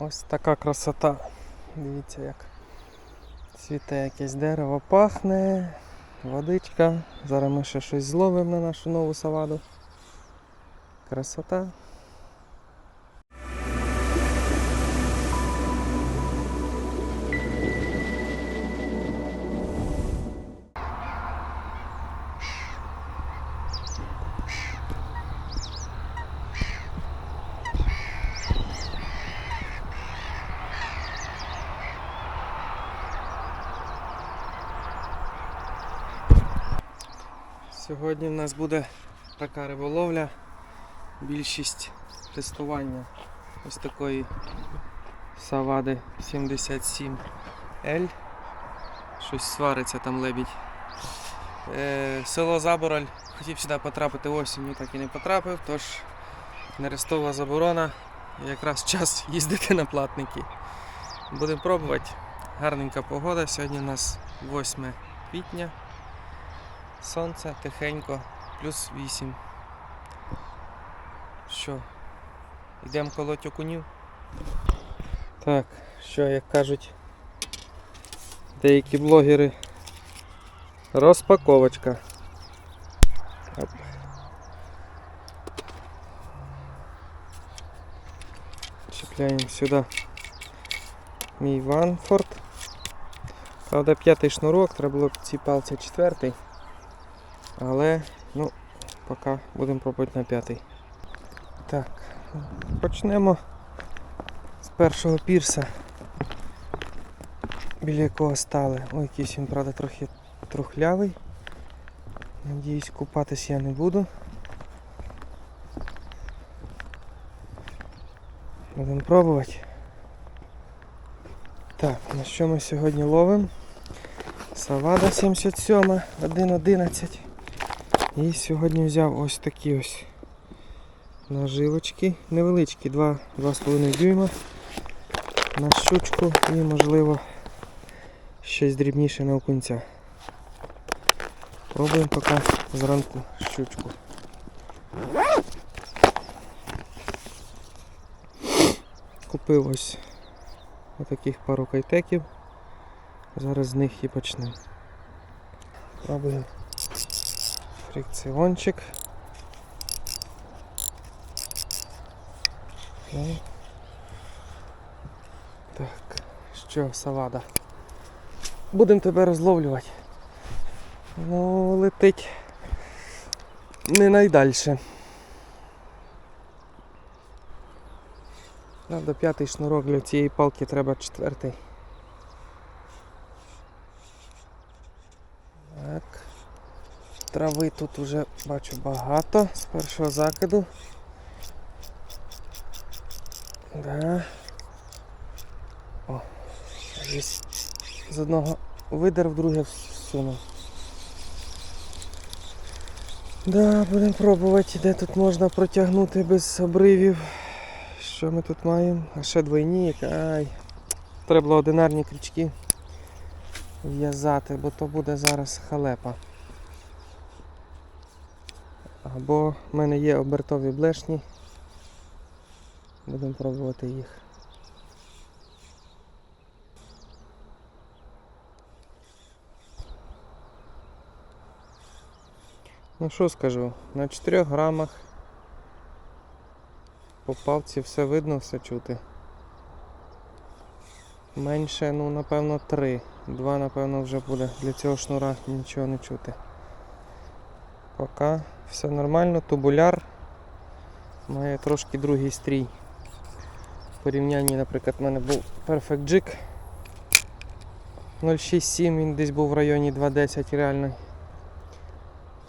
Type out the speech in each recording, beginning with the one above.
Ось така красота. Дивіться як. Цвіте якесь дерево, пахне, водичка. Зараз ми ще щось зловимо на нашу нову саваду. Красота. Сьогодні в нас буде така риболовля. Більшість тестування ось такої савади 77L. Щось свариться там лебідь. Е, село Забороль. Хотів сюди потрапити осінню, так і не потрапив, тож нерестова заборона. Якраз час їздити на платники. Будемо пробувати. Гарненька погода. Сьогодні у нас 8 квітня. Сонце тихенько, плюс 8. Що? Йдемо колоть окунів? Так, що як кажуть деякі блогери. Розпаковочка. Оп. Чіпляємо сюди мій Ванфорд. Правда, п'ятий шнурок, треба було б цій палці четвертий. Але, ну, поки будемо пробувати на п'ятий. Так, почнемо з першого пірса, біля якого стали. Ой, якийсь він, правда, трохи трухлявий. Надіюсь, купатись я не буду. Будемо пробувати. Так, на що ми сьогодні ловимо? Савада 77, 1.11. І сьогодні взяв ось такі ось наживочки. Невеличкі, 2, 2,5 дюйма на щучку і можливо щось дрібніше на окунця. Пробуємо поки зранку щучку. Купив ось отаких пару кайтеків. Зараз з них і почнемо. Пробуємо фрикціончик. Ну. Так, що, савада? Будемо тебе розловлювати. Ну, летить не найдальше. Правда, п'ятий шнурок для цієї палки треба четвертий. Так. Трави тут вже бачу багато з першого закиду. Да. О, з одного видер, в друге всунув. Да, будемо пробувати, де тут можна протягнути без обривів. Що ми тут маємо? А ще двойник. Ай. Треба було одинарні крючки в'язати, бо то буде зараз халепа. Або в мене є обертові блешні. Будемо пробувати їх. Ну що скажу, на 4 грамах по палці все видно, все чути. Менше, ну напевно, 3. Два, напевно, вже буде. Для цього шнура нічого не чути. Поки все нормально, тубуляр має трошки другий стрій. В порівнянні, наприклад, в мене був Perfect Jig 067, він десь був в районі 2.10 реально.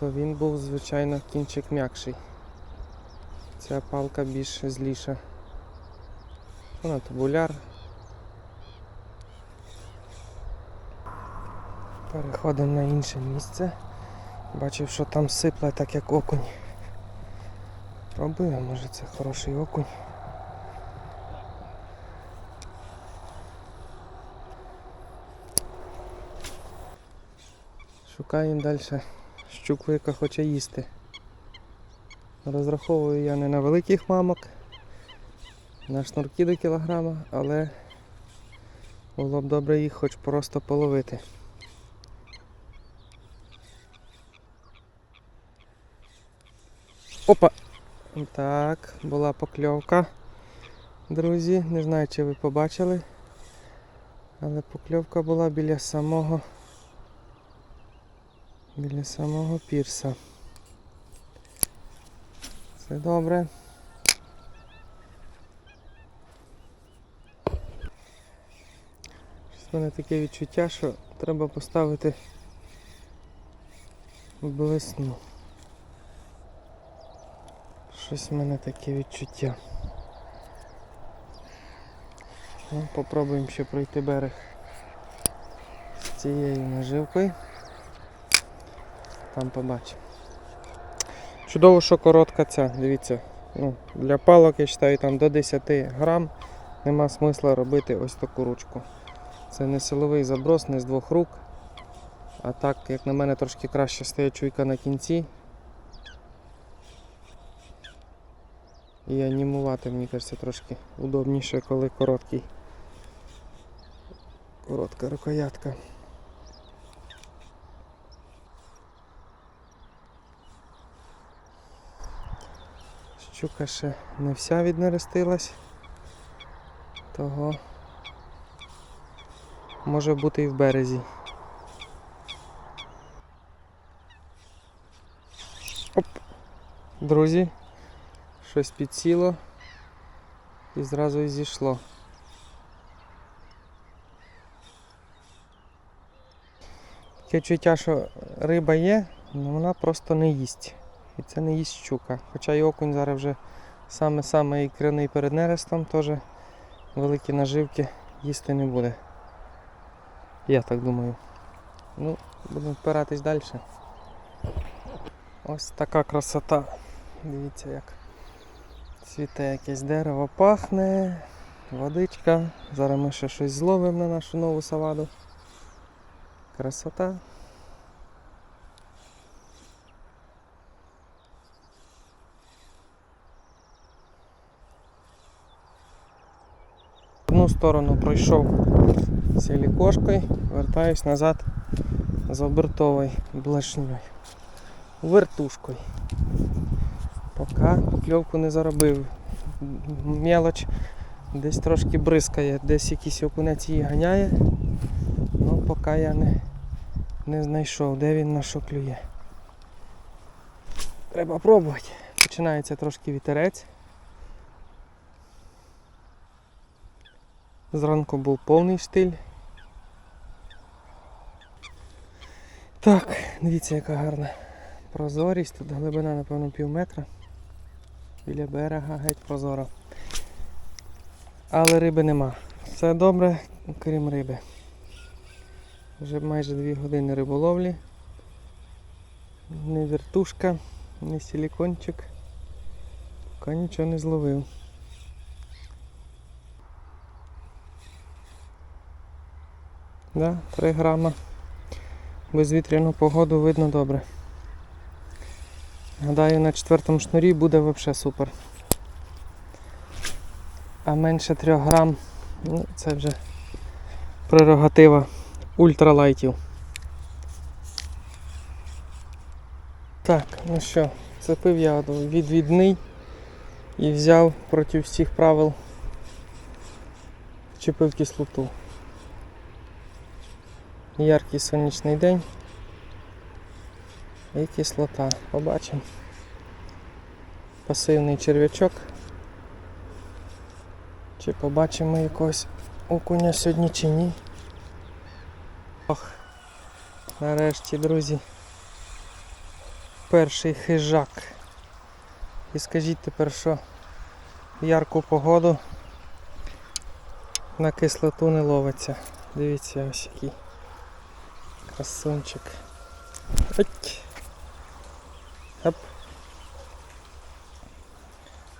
То він був, звичайно, кінчик м'якший. Ця палка більш зліша. Вона тубуляр. Переходимо на інше місце. Бачив, що там сипле так як окунь. Пробуємо, може це хороший окунь. Шукаємо далі щуку, яка хоче їсти. Розраховую я не на великих мамок, на шнурки до кілограма, але було б добре їх хоч просто половити. Опа! Так, була покльовка. Друзі, не знаю, чи ви побачили, але покльовка була біля самого біля самого пірса. Це добре. Щось в мене таке відчуття, що треба поставити блесну. Щось в мене таке відчуття. Ну, попробуємо ще пройти берег з цією наживкою. Там побачимо. Чудово, що коротка ця, дивіться. Ну, для палок я вважаю там до 10 грам нема смисла робити ось таку ручку. Це не силовий заброс, не з двох рук. А так, як на мене, трошки краще стає чуйка на кінці. І анімувати, мені кажеться, трошки удобніше, коли короткий. Коротка рукоятка. Щука ще не вся віднерестилась. Того може бути і в березі. Оп! Друзі, щось підсіло і зразу і зійшло. Таке чуття, що риба є, але вона просто не їсть. І це не їсть щука. Хоча і окунь зараз вже саме-саме ікряний перед нерестом, теж великі наживки їсти не буде. Я так думаю. Ну, будемо впиратись далі. Ось така красота. Дивіться як цвіте якесь дерево, пахне, водичка. Зараз ми ще щось зловимо на нашу нову саваду. Красота. Одну сторону пройшов сілікошкою, вертаюсь назад з обертовою блешньою. Вертушкою. Поки покльовку не заробив. Мелоч десь трошки бризкає, десь якийсь окунець її ганяє. Ну поки я не, не знайшов, де він на що клює. Треба пробувати. Починається трошки вітерець. Зранку був повний штиль. Так, дивіться, яка гарна прозорість. Тут глибина, напевно, пів метра. Біля берега геть прозоро. Але риби нема. Все добре, крім риби. Вже майже дві години риболовлі. Не вертушка, не силікончик. Поки нічого не зловив. Да, 3 грама. Безвітряну погоду видно добре. Гадаю, на четвертому шнурі буде взагалі супер. А менше 3 грам, ну це вже прерогатива ультралайтів. Так, ну що, цепив я відвідний і взяв проти всіх правил вчепив кислоту. Яркий сонячний день і кислота. Побачимо. Пасивний черв'ячок. Чи побачимо якогось окуня сьогодні чи ні. Ох, нарешті, друзі. Перший хижак. І скажіть тепер, що в ярку погоду на кислоту не ловиться. Дивіться ось який. Красунчик. Ать. Оп.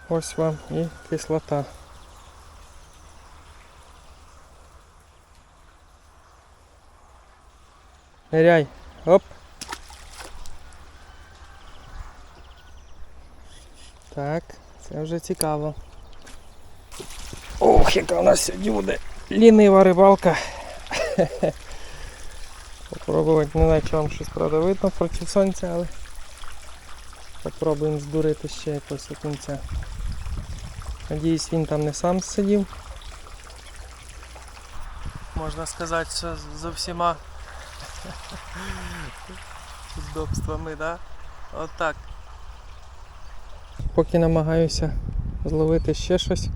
Ось вам і кислота. Ныряй. Оп. Так, це вже цікаво. Ох, яка у нас сьогодні буде лінива рибалка. Попробувати, не знаю, чи вам щось правда видно проти сонця, але попробуємо здурити ще якось окунця. Надіюсь, він там не сам сидів. Можна сказати, що з- з усіма удобствами, да? Отак. Поки намагаюся зловити ще щось,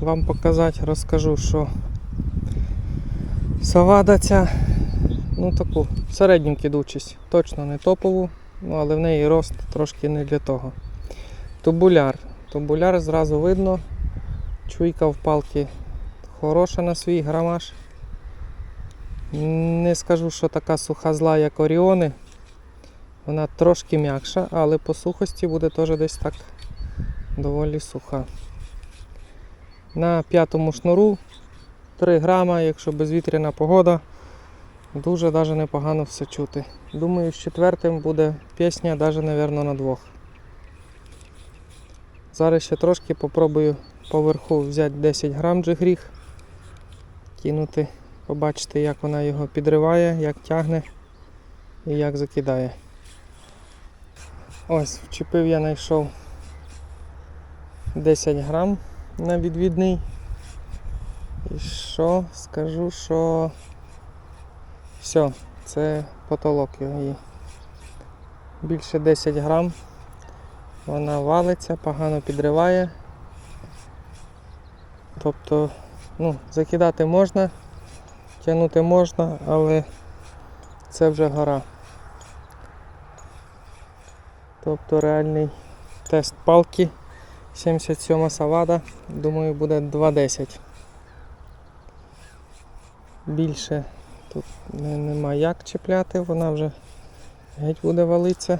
вам показати, розкажу, що Савада ця, ну таку середню кидучість, точно не топову, ну, але в неї рост трошки не для того. Тубуляр. Тубуляр зразу видно. Чуйка в палки хороша на свій грамаж. Не скажу, що така суха зла, як Оріони. Вона трошки м'якша, але по сухості буде теж десь так доволі суха. На п'ятому шнуру 3 грама, якщо безвітряна погода, дуже даже непогано все чути. Думаю, з четвертим буде пісня навіть, мабуть, на двох. Зараз ще трошки попробую поверху взяти 10 грам джигріг, кинути, побачити, як вона його підриває, як тягне і як закидає. Ось, вчепив я знайшов 10 грам на відвідний. І що? Скажу, що все, це потолок його. Більше 10 грам. Вона валиться, погано підриває. Тобто, ну, закидати можна, тягнути можна, але це вже гора. Тобто реальний тест палки 77 савада, думаю, буде 2.10. Більше тут не, нема як чіпляти, вона вже геть буде валитися.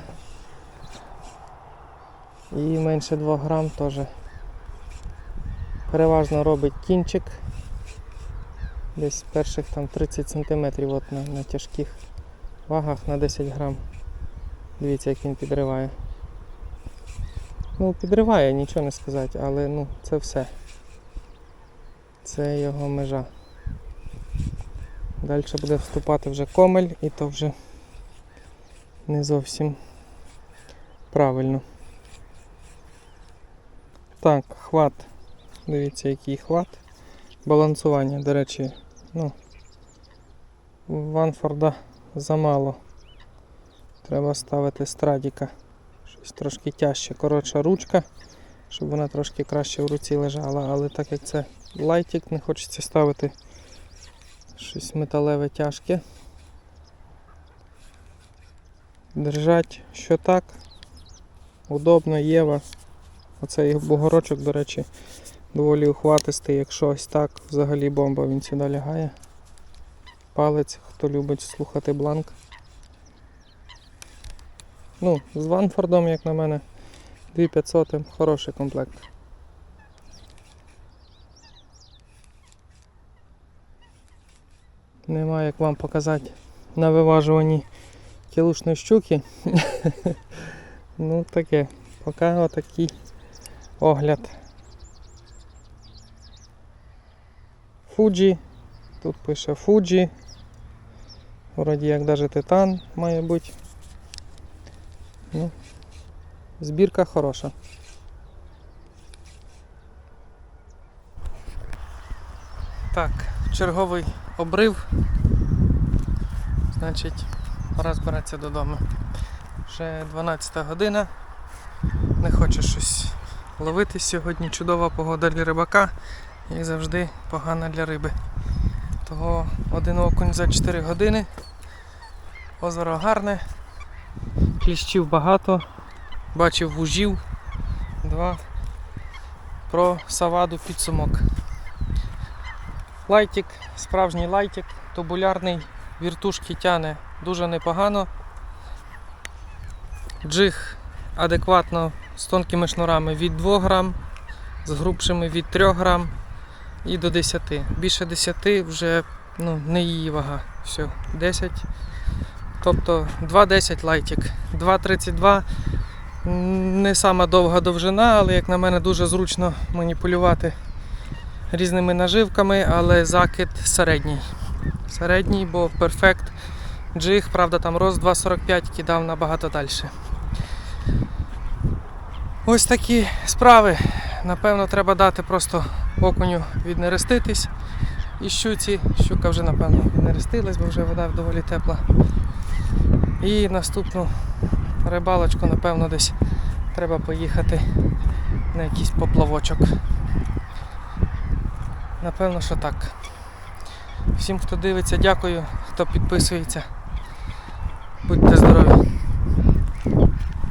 І менше 2 грам теж. Переважно робить кінчик. Десь перших там 30 см от на, на тяжких вагах на 10 грам. Дивіться, як він підриває. Ну, підриває, нічого не сказати, але ну, це все. Це його межа. Далі буде вступати вже комель і то вже не зовсім правильно. Так, хват. Дивіться, який хват. Балансування, до речі, ну, Ванфорда замало. Треба ставити страдіка. Щось трошки тяжче, коротша ручка, щоб вона трошки краще в руці лежала, але так як це лайтик, не хочеться ставити щось металеве тяжке. Держать що так. Удобно, Єва. Оцей бугорочок, до речі, доволі ухватистий, якщо ось так, взагалі бомба, він сюди лягає. Палець, хто любить слухати бланк. Ну, з Ванфордом, як на мене, 2500 хороший комплект. Нема як вам показати на виважуванні кілушної щуки. ну таке, поки отакий огляд. Фуджі. Тут пише Фуджі. Вроді як навіть титан має бути. Ну, збірка хороша. Так, черговий обрив. Значить, пора збиратися додому. Вже 12 година. Не хочу щось ловити сьогодні. Чудова погода для рибака, як завжди, погана для риби. Того один окунь за 4 години. Озеро гарне, кліщів багато, бачив вужів. Два. Про саваду підсумок. Лайтик, справжній лайтик, тубулярний, віртушки тяне дуже непогано. Джиг адекватно з тонкими шнурами від 2 грам, з грубшими від 3 грам і до 10. Більше 10 вже ну, не її вага. Все, 10. Тобто 2.10 лайтик. 2.32 не сама довга довжина, але як на мене дуже зручно маніпулювати різними наживками, але закид середній. Середній, бо перфект джиг, правда, там роз 2,45 кидав набагато далі. Ось такі справи. Напевно, треба дати просто окуню віднереститись і щуці. Щука вже, напевно, віднерестилась, бо вже вода доволі тепла. І наступну рибалочку, напевно, десь треба поїхати на якийсь поплавочок. Напевно, що так. Всім, хто дивиться, дякую, хто підписується. Будьте здорові!